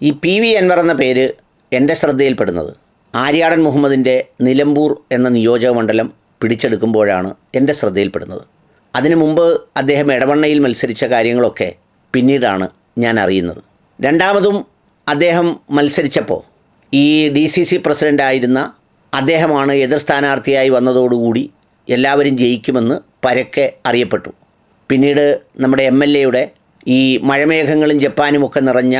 ഈ P V Anwar എന്ന പേര് എന്റെ ശ്രദ്ധയിൽപ്പെടുന്നത്. ആര്യാടൻ മുഹമ്മദിന്റെ നിലമ്പൂർ എന്ന നിയോജക മണ്ഡലം പിടിച്ചെടുക്കുമ്പോഴാണ് എന്റെ ശ്രദ്ധയിൽപ്പെടുന്നത്. അതിനു മുമ്പ് അദ്ദേഹം ഇടവണ്ണയിൽ മത്സരിച്ച കാര്യങ്ങളൊക്കെ പിന്നീടാണ് ഞാൻ അറിയുന്നത്. രണ്ടാമതും അദ്ദേഹം മത്സരിച്ചപ്പോൾ ഈ ഡി സി സി പ്രസിഡന്റായിരുന്ന അദ്ദേഹമാണ് എതിർ സ്ഥാനാർത്ഥിയായി വന്നതോടുകൂടി എല്ലാവരും ജയിക്കുമെന്ന് പരക്കെ അറിയപ്പെട്ടു. പിന്നീട് നമ്മുടെ എം എൽ എയുടെ ഈ മഴമേഘങ്ങളും ജപ്പാനുമൊക്കെ നിറഞ്ഞ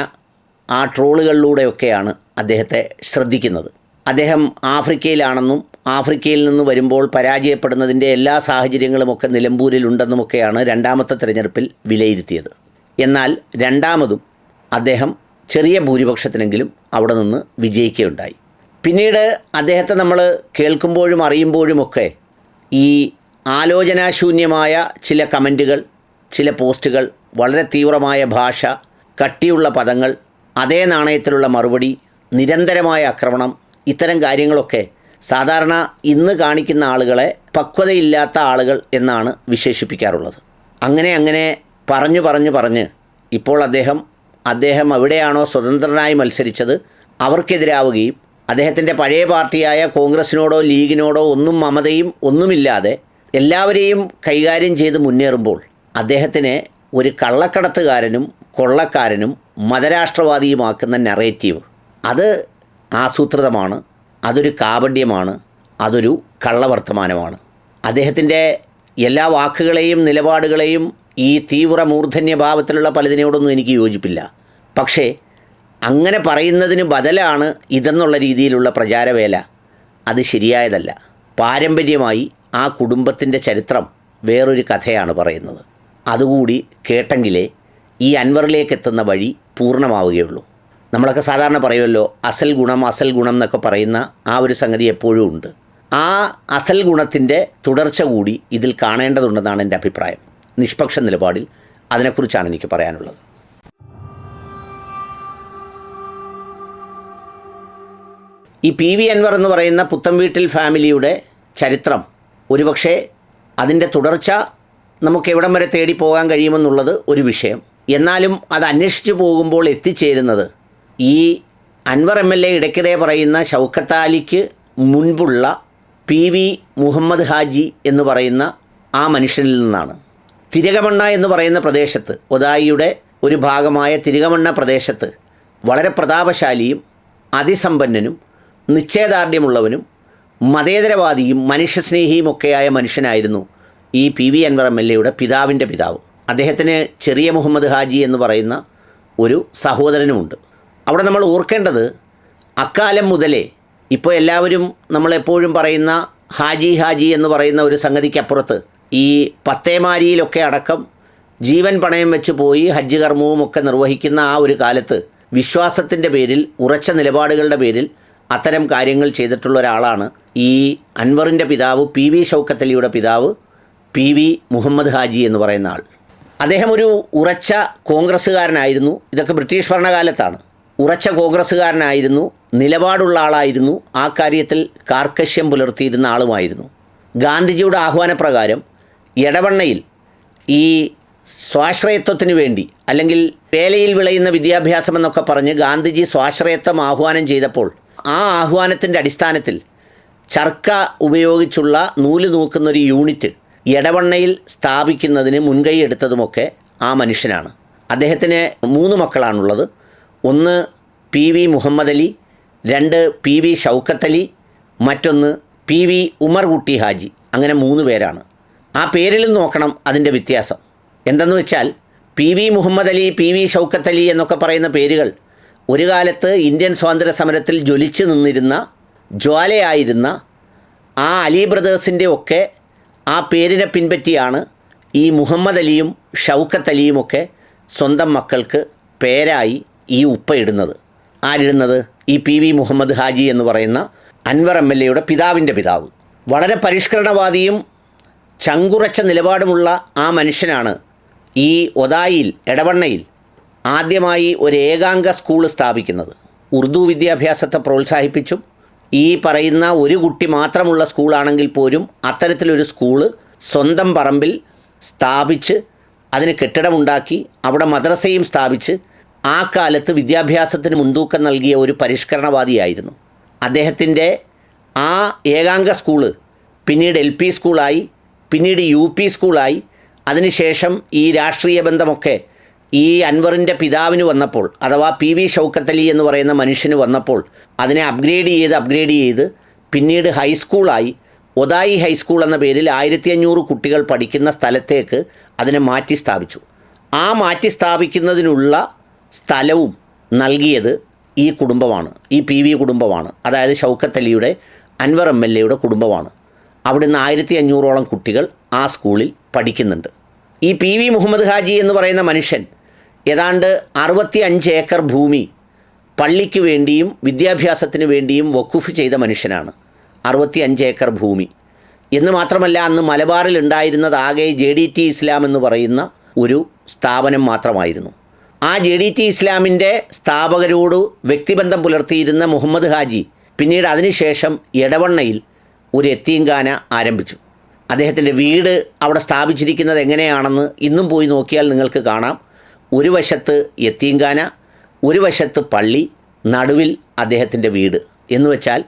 ആ ട്രോളുകളിലൂടെയൊക്കെയാണ് അദ്ദേഹത്തെ ശ്രദ്ധിക്കുന്നത്. അദ്ദേഹം ആഫ്രിക്കയിലാണെന്നും ആഫ്രിക്കയിൽ നിന്ന് വരുമ്പോൾ പരാജയപ്പെടുന്നതിന്റെ എല്ലാ സാഹചര്യങ്ങളുമൊക്കെ നിലമ്പൂരിലുണ്ടെന്നുമൊക്കെയാണ് രണ്ടാമത്തെ തിരഞ്ഞെടുപ്പിൽ വിലയിരുത്തിയത്. എന്നാൽ രണ്ടാമതും അദ്ദേഹം ചെറിയ ഭൂരിപക്ഷത്തിനെങ്കിലും അവിടെ നിന്ന് വിജയിക്കുകയുണ്ടായി. പിന്നീട് അദ്ദേഹത്തെ നമ്മൾ കേൾക്കുമ്പോഴും അറിയുമ്പോഴുമൊക്കെ ഈ ആലോചനാശൂന്യമായ ചില കമന്റുകൾ ചില പോസ്റ്റുകൾ വളരെ തീവ്രമായ ഭാഷ കട്ടിയുള്ള പദങ്ങൾ അതേ നാണയത്തിലുള്ള മറുപടി നിരന്തരമായ ആക്രമണം ഇത്തരം കാര്യങ്ങളൊക്കെ സാധാരണ ഇന്ന് കാണിക്കുന്ന ആളുകളെ പക്വതയില്ലാത്ത ആളുകൾ എന്നാണ് വിശേഷിപ്പിക്കാറുള്ളത്. അങ്ങനെ അങ്ങനെ പറഞ്ഞു പറഞ്ഞു പറഞ്ഞ് ഇപ്പോൾ അദ്ദേഹം അദ്ദേഹം എവിടെയാണോ സ്വതന്ത്രനായി മത്സരിച്ചത്? അവർക്കെതിരാവുകയും അദ്ദേഹത്തിന്റെ പഴയ പാർട്ടിയായ കോൺഗ്രസിനോടോ ലീഗിനോടോ ഒന്നും മമതയും ഒന്നുമില്ലാതെ എല്ലാവരെയും കൈകാര്യം ചെയ്ത് മുന്നേറുമ്പോൾ അദ്ദേഹത്തിനെ ഒരു കള്ളക്കടത്തുകാരനും കൊള്ളക്കാരനും മതരാഷ്ട്രവാദിയുമാക്കുന്ന നറേറ്റീവ് അത് ആസൂത്രിതമാണ് അതൊരു കാപഡ്യമാണ് അതൊരു കള്ളവർത്തമാനമാണ്. അദ്ദേഹത്തിന്റെ എല്ലാ വാക്കുകളെയും നിലപാടുകളെയും ഈ തീവ്ര മൂർധന്യഭാവത്തിലുള്ള പലതിനോടൊന്നും എനിക്ക് യോജിപ്പില്ല. പക്ഷേ അങ്ങനെ പറയുന്നതിന് ബദലാണ് ഇതെന്നുള്ള രീതിയിലുള്ള പ്രചാരവേല. അത് ശരിയായതല്ല. പാരമ്പര്യമായി ആ കുടുംബത്തിന്റെ ചരിത്രം വേറൊരു കഥയാണ് പറയുന്നത്. അതുകൂടി കേട്ടെങ്കിലേ ഈ അൻവറിലേക്ക് എത്തുന്ന വഴി പൂർണമാവുകയുള്ളൂ. നമ്മളൊക്കെ സാധാരണ പറയുമല്ലോ അസൽ ഗുണം അസൽ ഗുണം എന്നൊക്കെ പറയുന്ന ആ ഒരു സംഗതി എപ്പോഴും ഉണ്ട്. ആ അസൽ ഗുണത്തിന്റെ തുടർച്ച കൂടി ഇതിൽ കാണേണ്ടതുണ്ടെന്നാണ് എന്റെ അഭിപ്രായം. നിഷ്പക്ഷ നിലപാടിൽ അതിനെക്കുറിച്ചാണ് എനിക്ക് പറയാനുള്ളത്. ഈ പി വി അൻവർ എന്ന് പറയുന്ന പുത്തംവീട്ടിൽ ഫാമിലിയുടെ ചരിത്രം ഒരുപക്ഷെ അതിന്റെ തുടർച്ച നമുക്ക് എവിടം വരെ തേടി പോകാൻ കഴിയുമെന്നുള്ളത് ഒരു വിഷയം. എന്നാലും അത് അന്വേഷിച്ച് പോകുമ്പോൾ എത്തിച്ചേരുന്നത്. ഈ അൻവർ എം എൽ എ ഇടയ്ക്കിടെ പറയുന്ന ഷൗക്കത്താലിക്ക് മുൻപുള്ള പി വി മുഹമ്മദ് ഹാജി എന്ന് പറയുന്ന ആ മനുഷ്യനിൽ നിന്നാണ്. തിരകമണ്ണ എന്ന് പറയുന്ന പ്രദേശത്ത് ഒതായിയുടെ ഒരു ഭാഗമായ തിരകമണ്ണ പ്രദേശത്ത് വളരെ പ്രതാപശാലിയും അതിസമ്പന്നനും നിശ്ചയദാർഢ്യമുള്ളവനും മതേതരവാദിയും മനുഷ്യസ്നേഹിയുമൊക്കെയായ മനുഷ്യനായിരുന്നു ഈ P V Anwar M L എയുടെ പിതാവിന്റെ പിതാവ്. അദ്ദേഹത്തിന് ചെറിയ മുഹമ്മദ് ഹാജി എന്ന് പറയുന്ന ഒരു സഹോദരനുമുണ്ട്. അവിടെ നമ്മൾ ഓർക്കേണ്ടത് അക്കാലം മുതലേ ഇപ്പോൾ എല്ലാവരും നമ്മളെപ്പോഴും പറയുന്ന ഹാജി ഹാജി എന്ന് പറയുന്ന ഒരു സംഗതിക്കപ്പുറത്ത് ഈ പത്തേമാരിയിലൊക്കെ അടക്കം ജീവൻ പണയം വെച്ച് പോയി ഹജ്ജ് കർമ്മവും ഒക്കെ നിർവഹിക്കുന്ന ആ ഒരു കാലത്ത് വിശ്വാസത്തിന്റെ പേരിൽ ഉറച്ച നിലപാടുകളുടെ പേരിൽ അത്തരം കാര്യങ്ങൾ ചെയ്തിട്ടുള്ള ഒരാളാണ് ഈ അൻവറിന്റെ പിതാവ് പി വി ഷൗക്കത്തലിയുടെ പിതാവ് പി വി മുഹമ്മദ് ഹാജി എന്ന് പറയുന്ന ആൾ. അദ്ദേഹം ഒരു ഉറച്ച കോൺഗ്രസ്സുകാരനായിരുന്നു. ഇതൊക്കെ ബ്രിട്ടീഷ് ഭരണകാലത്താണ്. ഉറച്ച കോൺഗ്രസ്സുകാരനായിരുന്നു. നിലപാടുള്ള ആളായിരുന്നു. ആ കാര്യത്തിൽ കാർക്കശ്യം പുലർത്തിയിരുന്ന ആളുമായിരുന്നു. ഗാന്ധിജിയുടെ ആഹ്വാനപ്രകാരം എടവണ്ണയിൽ ഈ സ്വാശ്രയത്വത്തിന് വേണ്ടി അല്ലെങ്കിൽ വേലയിൽ വിളയുന്ന വിദ്യാഭ്യാസം എന്നൊക്കെ പറഞ്ഞ് ഗാന്ധിജി സ്വാശ്രയത്വം ആഹ്വാനം ചെയ്തപ്പോൾ ആ ആഹ്വാനത്തിന്റെ അടിസ്ഥാനത്തിൽ ചർക്ക ഉപയോഗിച്ചുള്ള നൂൽ നൂക്കുന്ന ഒരു യൂണിറ്റ് എടവണ്ണയിൽ സ്ഥാപിക്കുന്നതിന് മുൻകൈ എടുത്തതുമൊക്കെ ആ മനുഷ്യനാണ്. അദ്ദേഹത്തിന് മൂന്ന് മക്കളാണുള്ളത്. ഒന്ന് പി വി മുഹമ്മദ് അലി രണ്ട് പി വി ഷൗക്കത്ത് അലി മറ്റൊന്ന് പി വി ഉമർ കുട്ടി ഹാജി. അങ്ങനെ മൂന്ന് പേരാണ്. ആ പേരിൽ നോക്കണം അതിന്റെ വ്യത്യാസം. എന്തെന്ന് വെച്ചാൽ P V Muhammad Ali P V Shoukath Ali എന്നൊക്കെ പറയുന്ന പേരുകൾ ഒരു കാലത്ത് ഇന്ത്യൻ സ്വാതന്ത്ര്യ സമരത്തിൽ ജ്വലിച്ചു നിന്നിരുന്ന ജ്വാലയായിരുന്ന ആ അലി ബ്രദേഴ്സിന്റെ ഒക്കെ ആ പേരിനെ പിൻപറ്റിയാണ് ഈ മുഹമ്മദ് അലിയും ഷൗക്കത്ത് അലിയുമൊക്കെ സ്വന്തം മക്കൾക്ക് പേരായി ഈ ഉപ്പ ഇടുന്നത്. ആരിടുന്നത്? ഈ പി വി മുഹമ്മദ് ഹാജി എന്ന് പറയുന്ന അൻവർ എം എൽ എയുടെ പിതാവിന്റെ പിതാവ്. വളരെ പരിഷ്കരണവാദിയും ചങ്കുറച്ച നിലപാടുമുള്ള ആ മനുഷ്യനാണ് ഈ ഒതായിൽ എടവണ്ണയിൽ ആദ്യമായി ഒരു ഏകാംഗ സ്കൂൾ സ്ഥാപിക്കുന്നത്. ഉറുദു വിദ്യാഭ്യാസത്തെ പ്രോത്സാഹിപ്പിച്ചും ഈ പറയുന്ന ഒരു കുട്ടി മാത്രമുള്ള സ്കൂളാണെങ്കിൽ പോലും അത്തരത്തിലൊരു സ്കൂൾ സ്വന്തം പറമ്പിൽ സ്ഥാപിച്ച് അതിന് കെട്ടിടമുണ്ടാക്കി അവിടെ മദ്രസയും സ്ഥാപിച്ച് ആ കാലത്ത് വിദ്യാഭ്യാസത്തിന് മുൻതൂക്കം നൽകിയ ഒരു പരിഷ്കരണവാദിയായിരുന്നു. അദ്ദേഹത്തിന്റെ ആ ഏകാംഗ സ്കൂൾ പിന്നീട് എൽ പി സ്കൂളായി പിന്നീട് യു പി സ്കൂളായി. അതിനുശേഷം ഈ രാഷ്ട്രീയ ബന്ധമൊക്കെ ഈ അൻവറിന്റെ പിതാവിന് വന്നപ്പോൾ അഥവാ പി വി ഷൗക്കത്തലി എന്ന് പറയുന്ന മനുഷ്യന് വന്നപ്പോൾ അതിനെ അപ്ഗ്രേഡ് ചെയ്ത് അപ്ഗ്രേഡ് ചെയ്ത് പിന്നീട് ഹൈസ്കൂളായി ഒതായി ഹൈസ്കൂൾ എന്ന പേരിൽ ആയിരത്തി അഞ്ഞൂറ് കുട്ടികൾ പഠിക്കുന്ന സ്ഥലത്തേക്ക് അതിനെ മാറ്റി സ്ഥാപിച്ചു. ആ മാറ്റി സ്ഥാപിക്കുന്നതിനുള്ള സ്ഥലവും നൽകിയത് ഈ കുടുംബമാണ് ഈ പി വി കുടുംബമാണ്. അതായത് ഷൗക്കത്തലിയുടെ അൻവർ എം എൽ എയുടെ കുടുംബമാണ്. അവിടുന്ന് ആയിരത്തി അഞ്ഞൂറോളം കുട്ടികൾ ആ സ്കൂളിൽ പഠിക്കുന്നുണ്ട്. ഈ പി വി മുഹമ്മദ് ഹാജി എന്ന് പറയുന്ന മനുഷ്യൻ ഏതാണ്ട് അറുപത്തി അഞ്ച് ഏക്കർ ഭൂമി പള്ളിക്ക് വേണ്ടിയും വിദ്യാഭ്യാസത്തിന് വേണ്ടിയും വഖുഫ് ചെയ്ത മനുഷ്യനാണ്. അറുപത്തി അഞ്ച് ഏക്കർ ഭൂമി. എന്ന് മാത്രമല്ല അന്ന് മലബാറിൽ ഉണ്ടായിരുന്നത് ആകെ ജെ ഡി ടി ഇസ്ലാം എന്ന് പറയുന്ന ഒരു സ്ഥാപനം മാത്രമായിരുന്നു. ആ ജെ ഡി ടി ഇസ്ലാമിന്റെ സ്ഥാപകരോട് വ്യക്തിബന്ധം പുലർത്തിയിരുന്ന മുഹമ്മദ് ഹാജി പിന്നീട് അതിനുശേഷം എടവണ്ണയിൽ ഒരു എത്തീങ്കാന ആരംഭിച്ചു. അദ്ദേഹത്തിന്റെ വീട് അവിടെ സ്ഥാപിച്ചിരിക്കുന്നത് എങ്ങനെയാണെന്ന് ഇന്നും പോയി നോക്കിയാൽ നിങ്ങൾക്ക് കാണാം. ഒരു വശത്ത് എത്തീങ്കാന ഒരു വശത്ത് പള്ളി നടുവിൽ അദ്ദേഹത്തിന്റെ വീട്. എന്ന് വെച്ചാൽ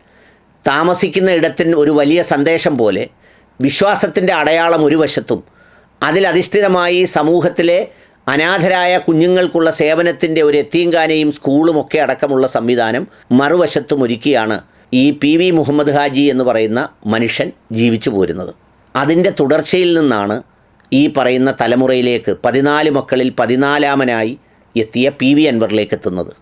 താമസിക്കുന്ന ഇടത്തിന് ഒരു വലിയ സന്ദേശം പോലെ വിശ്വാസത്തിന്റെ അടയാളം ഒരു വശത്തും അതിലധിഷ്ഠിതമായി സമൂഹത്തിലെ അനാഥരായ കുഞ്ഞുങ്ങൾക്കുള്ള സേവനത്തിന്റെ ഒരു എത്തീങ്കാനയും സ്കൂളും ഒക്കെ അടക്കമുള്ള സംവിധാനം മറുവശത്തും ഒരുക്കിയാണ് ഈ പി വി മുഹമ്മദ് ഹാജി എന്ന് പറയുന്ന മനുഷ്യൻ ജീവിച്ചു പോരുന്നത്. അതിന്റെ തുടർച്ചയിൽ നിന്നാണ് ഈ പറയുന്ന തലമുറയിലേക്ക് പതിനാല് മക്കളിൽ പതിനാലാമനായി എത്തിയ പി വി അൻവറിലേക്ക് എത്തുന്നത്.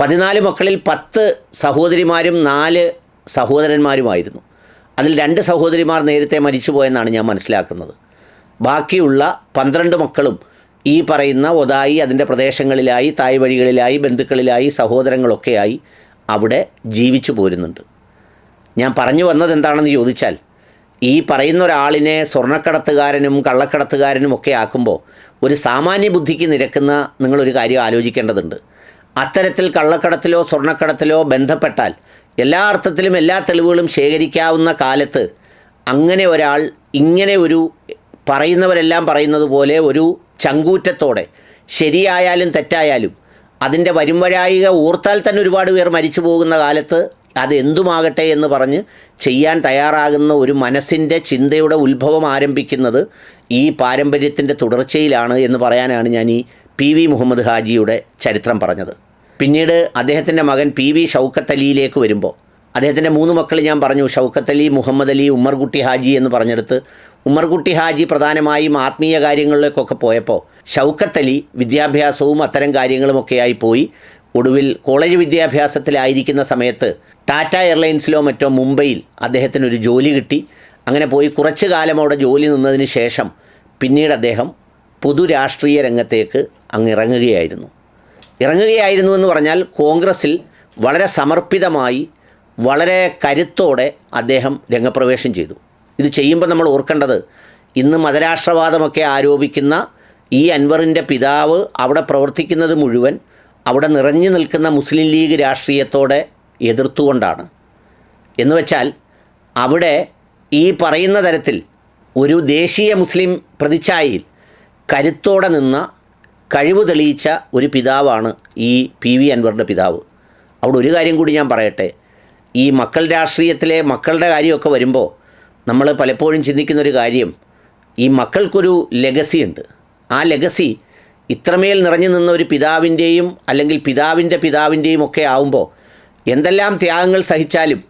പതിനാല് മക്കളിൽ പത്ത് സഹോദരിമാരും നാല് സഹോദരന്മാരുമായിരുന്നു. അതിൽ രണ്ട് സഹോദരിമാർ നേരത്തെ മരിച്ചുപോയെന്നാണ് ഞാൻ മനസ്സിലാക്കുന്നത്. ബാക്കിയുള്ള പന്ത്രണ്ട് മക്കളും ഈ പറയുന്ന ഒതായി അതിന്റെ പ്രദേശങ്ങളിലായി തായ് വഴികളിലായി ബന്ധുക്കളിലായി സഹോദരങ്ങളൊക്കെയായി അവിടെ ജീവിച്ചു പോരുന്നുണ്ട്. ഞാൻ പറഞ്ഞു വന്നത് എന്താണെന്ന് ചോദിച്ചാൽ ഈ പറയുന്ന ഒരാളിനെ സ്വർണക്കടത്തുകാരനും കള്ളക്കടത്തുകാരനും ഒക്കെ ആക്കുമ്പോൾ ഒരു സാമാന്യ ബുദ്ധിക്ക് നിരക്കുന്ന നിങ്ങളൊരു കാര്യം ആലോചിക്കേണ്ടതുണ്ട്. അത്തരത്തിൽ കള്ളക്കടത്തിലോ സ്വർണക്കടത്തിലോ ബന്ധപ്പെട്ടാൽ എല്ലാ അർത്ഥത്തിലും എല്ലാ തെളിവുകളും ശേഖരിക്കാവുന്ന കാലത്ത് അങ്ങനെ ഒരാൾ ഇങ്ങനെ ഒരു പറയുന്നവരെല്ലാം പറയുന്നത് പോലെ ഒരു ചങ്കൂറ്റത്തോടെ ശരിയായാലും തെറ്റായാലും അതിന്റെ വരുംവരായിക ഓർത്താൽ തന്നെ ഒരുപാട് പേർ മരിച്ചു പോകുന്ന കാലത്ത് അത് എന്തുമാകട്ടെ എന്ന് പറഞ്ഞ് ചെയ്യാൻ തയ്യാറാകുന്ന ഒരു മനസ്സിന്റെ ചിന്തയുടെ ഉത്ഭവം ആരംഭിക്കുന്നത് ഈ പാരമ്പര്യത്തിന്റെ തുടർച്ചയിലാണ് എന്ന് പറയാനാണ് ഞാൻ ഈ പി വി മുഹമ്മദ് ഹാജിയുടെ ചരിത്രം പറഞ്ഞത്. പിന്നീട് അദ്ദേഹത്തിന്റെ മകൻ പി വി ഷൗക്കത്ത് അലിയിലേക്ക് വരുമ്പോൾ അദ്ദേഹത്തിന്റെ മൂന്ന് മക്കൾ ഞാൻ പറഞ്ഞു ഷൗക്കത്ത് അലി മുഹമ്മദ് അലി ഉമ്മർകുട്ടി ഹാജി എന്ന് പറഞ്ഞെടുത്ത് ഉമ്മർകുട്ടി ഹാജി പ്രധാനമായും ആത്മീയ കാര്യങ്ങളിലേക്കൊക്കെ പോയപ്പോൾ ഷൗക്കത്ത് അലി വിദ്യാഭ്യാസവും അത്തരം കാര്യങ്ങളുമൊക്കെയായി പോയി. ഒടുവിൽ കോളേജ് വിദ്യാഭ്യാസത്തിലായിരിക്കുന്ന സമയത്ത് ടാറ്റ എയർലൈൻസിലോ മറ്റോ മുംബൈയിൽ അദ്ദേഹത്തിന് ഒരു ജോലി കിട്ടി. അങ്ങനെ പോയി കുറച്ചു കാലം അവിടെ ജോലി നിന്നതിന് ശേഷം പിന്നീട് അദ്ദേഹം പൊതു രാഷ്ട്രീയ രംഗത്തേക്ക് അങ്ങ് ഇറങ്ങുകയായിരുന്നു. ഇറങ്ങുകയായിരുന്നു എന്ന് പറഞ്ഞാൽ കോൺഗ്രസ്സിൽ വളരെ സമർപ്പിതമായി വളരെ കരുത്തോടെ അദ്ദേഹം രംഗപ്രവേശം ചെയ്തു. ഇത് ചെയ്യുമ്പോൾ നമ്മൾ ഓർക്കേണ്ടത് ഇന്ന് മതരാഷ്ട്രവാദമൊക്കെ ആരോപിക്കുന്ന ഈ അൻവറിന്റെ പിതാവ് അവിടെ പ്രവർത്തിക്കുന്നത് മുഴുവൻ അവിടെ നിറഞ്ഞു നിൽക്കുന്ന മുസ്ലിം ലീഗ് രാഷ്ട്രീയത്തോടെ എതിർത്തുകൊണ്ടാണ്. എന്ന് വെച്ചാൽ അവിടെ ഈ പറയുന്ന തരത്തിൽ ഒരു ദേശീയ മുസ്ലിം പ്രതിച്ഛായയിൽ കരുത്തോടെ നിന്ന കഴിവ് തെളിയിച്ച ഒരു പിതാവാണ് ഈ പി വി അൻവറിന്റെ പിതാവ്. അവിടെ ഒരു കാര്യം കൂടി ഞാൻ പറയട്ടെ. ഈ മക്കൾ രാഷ്ട്രീയത്തിലെ മക്കളുടെ കാര്യമൊക്കെ വരുമ്പോൾ നമ്മൾ പലപ്പോഴും ചിന്തിക്കുന്ന ഒരു കാര്യം ഈ മക്കൾക്കൊരു ലെഗസി ഉണ്ട്. ആ ലെഗസി ഇത്രമേൽ നിറഞ്ഞു നിന്ന ഒരു പിതാവിന്റെയും അല്ലെങ്കിൽ പിതാവിന്റെ പിതാവിന്റെയും ഒക്കെ ആവുമ്പോൾ എന്തെല്ലാം ത്യാഗങ്ങൾ സഹിച്ചാലും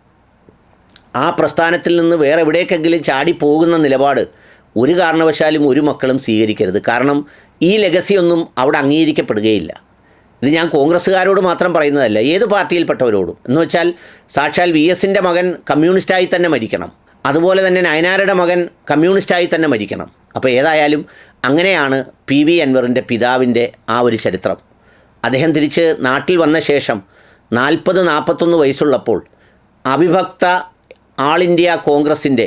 ആ പ്രസ്ഥാനത്തിൽ നിന്ന് വേറെ എവിടേക്കെങ്കിലും ചാടി പോകുന്ന നിലപാട് ഒരു കാരണവശാലും ഒരു മക്കളും സ്വീകരിക്കരുത്. കാരണം ഈ ലെഗസി ഒന്നും അവിടെ അംഗീകരിക്കപ്പെടുകയില്ല. ഇത് ഞാൻ കോൺഗ്രസ്സുകാരോട് മാത്രം പറയുന്നതല്ല ഏത് പാർട്ടിയിൽപ്പെട്ടവരോടും. എന്ന് വെച്ചാൽ സാക്ഷാൽ വി എസിന്റെ മകൻ കമ്മ്യൂണിസ്റ്റായി തന്നെ മരിക്കണം. അതുപോലെ തന്നെ നയനാരുടെ മകൻ കമ്മ്യൂണിസ്റ്റായി തന്നെ മരിക്കണം. അപ്പോൾ ഏതായാലും അങ്ങനെയാണ് പി വി അൻവറിന്റെ പിതാവിന്റെ ആ ഒരു ചരിത്രം. അദ്ദേഹം തിരിച്ച് നാട്ടിൽ വന്ന ശേഷം നാൽപ്പത് നാൽപ്പത്തൊന്ന് വയസ്സുള്ളപ്പോൾ അവിഭക്ത ആൾ ഇന്ത്യ കോൺഗ്രസിന്റെ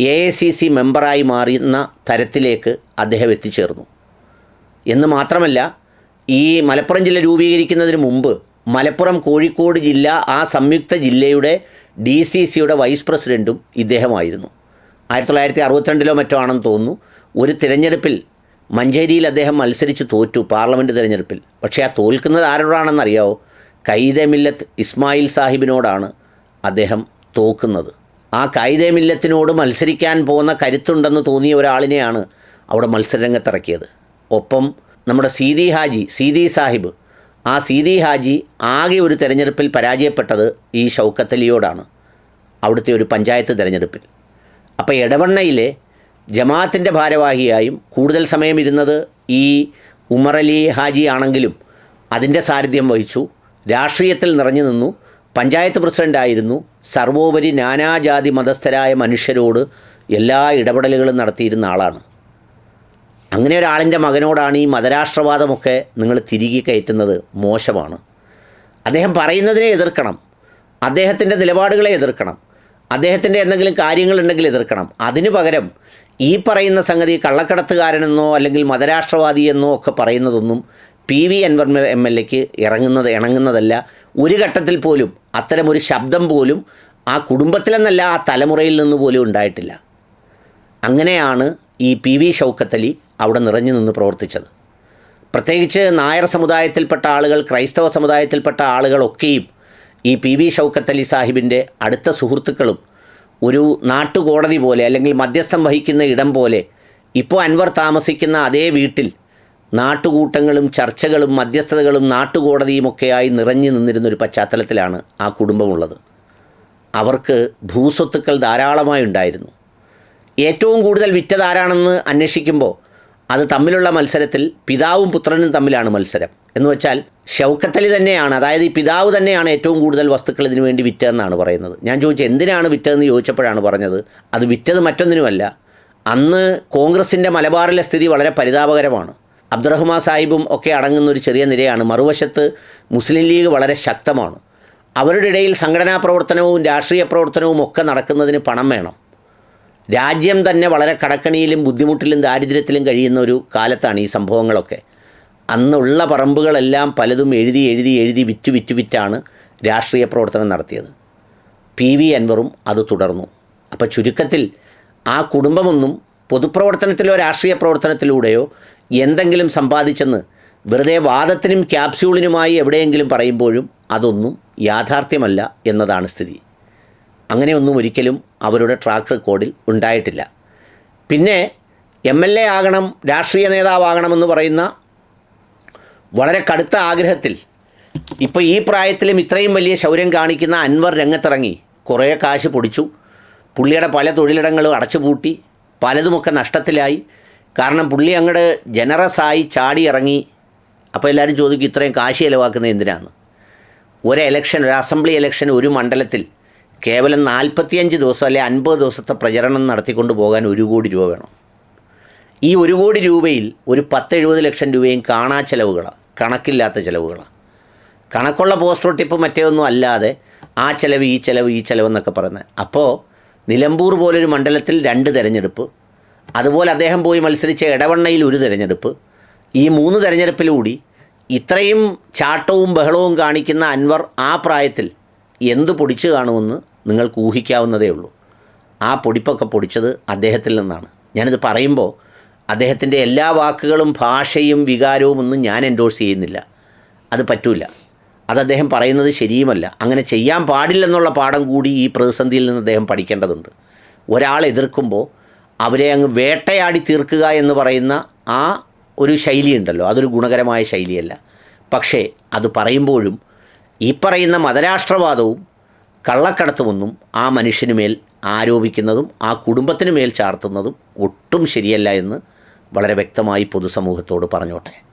എ ഐ സി സി മെമ്പറായി മാറുന്ന തരത്തിലേക്ക് അദ്ദേഹം എത്തിച്ചേർന്നു. എന്ന് മാത്രമല്ല ഈ മലപ്പുറം ജില്ല രൂപീകരിക്കുന്നതിന് മുമ്പ് മലപ്പുറം കോഴിക്കോട് ജില്ല ആ സംയുക്ത ജില്ലയുടെ ഡി സി സിയുടെ വൈസ് പ്രസിഡന്റും ഇദ്ദേഹമായിരുന്നു. ആയിരത്തി തൊള്ളായിരത്തി അറുപത്തിരണ്ടിലോ മറ്റോ ആണെന്ന് തോന്നുന്നു. ഒരു തിരഞ്ഞെടുപ്പിൽ മഞ്ചേരിയിൽ അദ്ദേഹം മത്സരിച്ച് തോറ്റു പാർലമെന്റ് തിരഞ്ഞെടുപ്പിൽ. പക്ഷേ ആ തോൽക്കുന്നത് ആരോടാണെന്നറിയാവോ? കൈദെ മില്ലത്ത് ഇസ്മായിൽ സാഹിബിനോടാണ് അദ്ദേഹം തോക്കുന്നത്. ആ കൈദെ മില്ലത്തിനോട് മത്സരിക്കാൻ പോകുന്ന കരുത്തുണ്ടെന്ന് തോന്നിയ ഒരാളിനെയാണ് അവിടെ മത്സരരംഗത്തിറക്കിയത്. ഒപ്പം നമ്മുടെ സീതി ഹാജി സീതി സാഹിബ് ആ സീതി ഹാജി ആകെ ഒരു തെരഞ്ഞെടുപ്പിൽ പരാജയപ്പെട്ടത് ഈ ഷൗക്കത്തലിയോടാണ് അവിടുത്തെ ഒരു പഞ്ചായത്ത് തിരഞ്ഞെടുപ്പിൽ. അപ്പോൾ എടവണ്ണയിലെ ജമാഅത്തിന്റെ ഭാരവാഹിയായും കൂടുതൽ സമയം ഇരുന്നത് ഈ ഉമറലി ഹാജി ആണെങ്കിലും അതിന്റെ സാരഥ്യം വഹിച്ചു. രാഷ്ട്രീയത്തിൽ നിറഞ്ഞു നിന്നു. പഞ്ചായത്ത് പ്രസിഡന്റായിരുന്നു സർവോപരി നാനാജാതി മതസ്ഥരായ മനുഷ്യരോട് എല്ലാ ഇടപെടലുകളും നടത്തിയിരുന്ന ആളാണ്. അങ്ങനെ ഒരാളിന്റെ മകനോടാണ് ഈ മതരാഷ്ട്രവാദമൊക്കെ നിങ്ങൾ തിരികെ കയറ്റുന്നത് മോശമാണ്. അദ്ദേഹം പറയുന്നതിനെ എതിർക്കണം. അദ്ദേഹത്തിന്റെ നിലപാടുകളെ എതിർക്കണം. അദ്ദേഹത്തിന്റെ എന്തെങ്കിലും കാര്യങ്ങളുണ്ടെങ്കിൽ എതിർക്കണം. അതിനു പകരം ഈ പറയുന്ന സംഗതി കള്ളക്കടത്തുകാരനെന്നോ അല്ലെങ്കിൽ മതരാഷ്ട്രവാദി എന്നോ ഒക്കെ പറയുന്നതൊന്നും P V Anvar M L എക്ക് ഇറങ്ങുന്നത് ഇണങ്ങുന്നതല്ല. ഒരു ഘട്ടത്തിൽ പോലും അത്തരമൊരു ശബ്ദം പോലും ആ കുടുംബത്തിലെന്നല്ല ആ തലമുറയിൽ നിന്ന് പോലും ഉണ്ടായിട്ടില്ല. അങ്ങനെയാണ് ഈ പി വി ഷൗക്കത്തലി അവിടെ നിറഞ്ഞു നിന്ന് പ്രവർത്തിച്ചത്. പ്രത്യേകിച്ച് നായർ സമുദായത്തിൽപ്പെട്ട ആളുകൾ ക്രൈസ്തവ സമുദായത്തിൽപ്പെട്ട ആളുകളൊക്കെയും ഈ പി വി ഷൗക്കത്തലി സാഹിബിന്റെ അടുത്ത സുഹൃത്തുക്കളും ഒരു നാട്ടുകോടതി പോലെ അല്ലെങ്കിൽ മധ്യസ്ഥം വഹിക്കുന്ന ഇടം പോലെ ഇപ്പോൾ അൻവർ താമസിക്കുന്ന അതേ വീട്ടിൽ നാട്ടുകൂട്ടങ്ങളും ചർച്ചകളും മധ്യസ്ഥതകളും നാട്ടുകോടതിയുമൊക്കെയായി നിറഞ്ഞു നിന്നിരുന്നൊരു പശ്ചാത്തലത്തിലാണ് ആ കുടുംബമുള്ളത്. അവർക്ക് ഭൂസ്വത്തുക്കൾ ധാരാളമായി ഉണ്ടായിരുന്നു. ഏറ്റവും കൂടുതൽ വിറ്റതാരാണെന്ന് അന്വേഷിക്കുമ്പോൾ അത് തമ്മിലുള്ള മത്സരത്തിൽ പിതാവും പുത്രനും തമ്മിലാണ് മത്സരം. എന്ന് വെച്ചാൽ ഷൗക്കത്തലി തന്നെയാണ് അതായത് ഈ പിതാവ് തന്നെയാണ് ഏറ്റവും കൂടുതൽ വസ്തുക്കൾ ഇതിനു വേണ്ടി വിറ്റതെന്നാണ് പറയുന്നത്. ഞാൻ ചോദിച്ചു എന്തിനാണ് വിറ്റതെന്ന് ചോദിച്ചപ്പോഴാണ് പറഞ്ഞത് അത് വിറ്റത് മറ്റൊന്നിനുമല്ല. അന്ന് കോൺഗ്രസിന്റെ മലബാറിലെ സ്ഥിതി വളരെ പരിതാപകരമാണ്. അബ്ദുറഹ്മാൻ സാഹിബും ഒക്കെ അടങ്ങുന്ന ഒരു ചെറിയ നിരയാണ് മറുവശത്ത് മുസ്ലിം ലീഗ് വളരെ ശക്തമാണ്. അവരുടെ ഇടയിൽ സംഘടനാ പ്രവർത്തനവും രാഷ്ട്രീയ പ്രവർത്തനവും ഒക്കെ നടക്കുന്നതിന് പണം വേണം. രാജ്യം തന്നെ വളരെ കടക്കണിയിലും ബുദ്ധിമുട്ടിലും ദാരിദ്ര്യത്തിലും കഴിയുന്ന ഒരു കാലത്താണ് ഈ സംഭവങ്ങളൊക്കെ. അന്നുള്ള പറമ്പുകളെല്ലാം പലതും എഴുതി എഴുതി എഴുതി വിറ്റു വിറ്റു വിറ്റാണ് രാഷ്ട്രീയ പ്രവർത്തനം നടത്തിയത്. പി വി അൻവറും അത് തുടർന്നു. അപ്പോൾ ചുരുക്കത്തിൽ ആ കുടുംബമൊന്നും പൊതുപ്രവർത്തനത്തിലോ രാഷ്ട്രീയ പ്രവർത്തനത്തിലൂടെയോ എന്തെങ്കിലും സമ്പാദിച്ചെന്ന് വെറുതെ വാദത്തിനും ക്യാപ്സ്യൂളിനുമായി എവിടെയെങ്കിലും പറയുമ്പോഴും അതൊന്നും യാഥാർത്ഥ്യമല്ല എന്നതാണ് സ്ഥിതി. അങ്ങനെയൊന്നും ഒരിക്കലും അവരുടെ ട്രാക്ക് റെക്കോർഡിൽ ഉണ്ടായിട്ടില്ല. പിന്നെ എം എൽ എ ആകണം രാഷ്ട്രീയ നേതാവാകണമെന്ന് പറയുന്ന വളരെ കടുത്ത ആഗ്രഹത്തിൽ ഇപ്പോൾ ഈ പ്രായത്തിലും ഇത്രയും വലിയ ശൗര്യം കാണിക്കുന്ന അൻവർ രംഗത്തിറങ്ങി. കുറേ കാശ് പൊടിച്ചു. പുള്ളിയുടെ പല തൊഴിലിടങ്ങളും അടച്ചുപൂട്ടി. പലതുമൊക്കെ നഷ്ടത്തിലായി. കാരണം പുള്ളി അങ്ങോട്ട് ജനറസായി ചാടി ഇറങ്ങി. അപ്പോൾ എല്ലാവരും ചോദിക്കും ഇത്രയും കാശ് ചിലവാക്കുന്നത് എന്തിനാണ് ഒരു എലക്ഷൻ ഒരു അസംബ്ലി എലക്ഷൻ ഒരു മണ്ഡലത്തിൽ കേവലം നാൽപ്പത്തിയഞ്ച് ദിവസം അല്ലെ അൻപത് ദിവസത്തെ പ്രചരണം നടത്തിക്കൊണ്ട് പോകാൻ ഒരു കോടി രൂപ വേണം. ഈ ഒരു കോടി രൂപയിൽ ഒരു പത്ത് എഴുപത് ലക്ഷം രൂപയും കാണാ ചിലവുകളാണ് കണക്കില്ലാത്ത ചിലവുകളാണ് കണക്കുള്ള പോസ്റ്റർ ഒട്ടിപ്പ് മറ്റേ ഒന്നും അല്ലാതെ ആ ചിലവ് ഈ ചിലവ് ഈ ചിലവ് എന്നൊക്കെ പറയുന്നത്. അപ്പോൾ നിലമ്പൂർ പോലൊരു മണ്ഡലത്തിൽ രണ്ട് തിരഞ്ഞെടുപ്പ് അതുപോലെ അദ്ദേഹം പോയി മത്സരിച്ച ഇടവണ്ണയിൽ ഒരു തിരഞ്ഞെടുപ്പ്. ഈ മൂന്ന് തിരഞ്ഞെടുപ്പിലൂടി ഇത്രയും ചാട്ടവും ബഹളവും കാണിക്കുന്ന അൻവർ ആ പ്രായത്തിൽ എന്ത് പൊടിച്ചു കാണുമെന്ന് നിങ്ങൾക്ക് ഊഹിക്കാവുന്നതേ ഉള്ളൂ. ആ പൊടിപ്പൊക്കെ പൊടിച്ചത് അദ്ദേഹത്തിൽ നിന്നാണ്. ഞാനിത് പറയുമ്പോൾ അദ്ദേഹത്തിന്റെ എല്ലാ വാക്കുകളും ഭാഷയും വികാരവും ഒന്നും ഞാൻ എൻഡോഴ്സ് ചെയ്യുന്നില്ല. അത് പറ്റൂല. അത് അദ്ദേഹം പറയുന്നത് ശരിയുമല്ല. അങ്ങനെ ചെയ്യാൻ പാടില്ലെന്നുള്ള പാഠം കൂടി ഈ പ്രതിസന്ധിയിൽ നിന്ന് അദ്ദേഹം പഠിക്കേണ്ടതുണ്ട്. ഒരാൾ എതിർക്കുമ്പോൾ അവരെ അങ്ങ് വേട്ടയാടി തീർക്കുക എന്ന് പറയുന്ന ആ ഒരു ശൈലിയുണ്ടല്ലോ അതൊരു ഗുണകരമായ ശൈലിയല്ല. പക്ഷേ അത് പറയുമ്പോഴും ഈ പറയുന്ന മതരാഷ്ട്രവാദവും കള്ളക്കടത്തുമൊന്നും ആ മനുഷ്യന് മേൽ ആരോപിക്കുന്നതും ആ കുടുംബത്തിന് മേൽ ചാർത്തുന്നതും ഒട്ടും ശരിയല്ല എന്ന് വളരെ വ്യക്തമായി പൊതുസമൂഹത്തോട് പറഞ്ഞോട്ടെ.